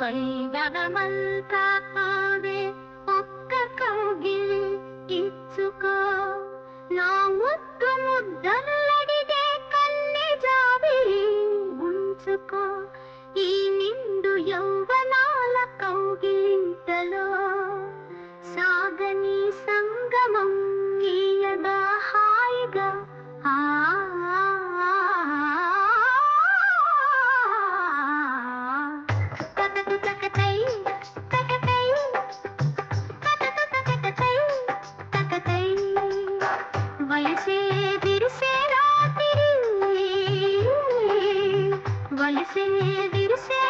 పైవనమంతా ఆవే ఒక్క కౌగిలి ఇచ్చుకో. నా ముద్దు ముద్దల్లడిగే కన్నె జాబిలి ఉంచుకో. ఈ నిండు యౌవనాల కౌగిలింతలో दिल से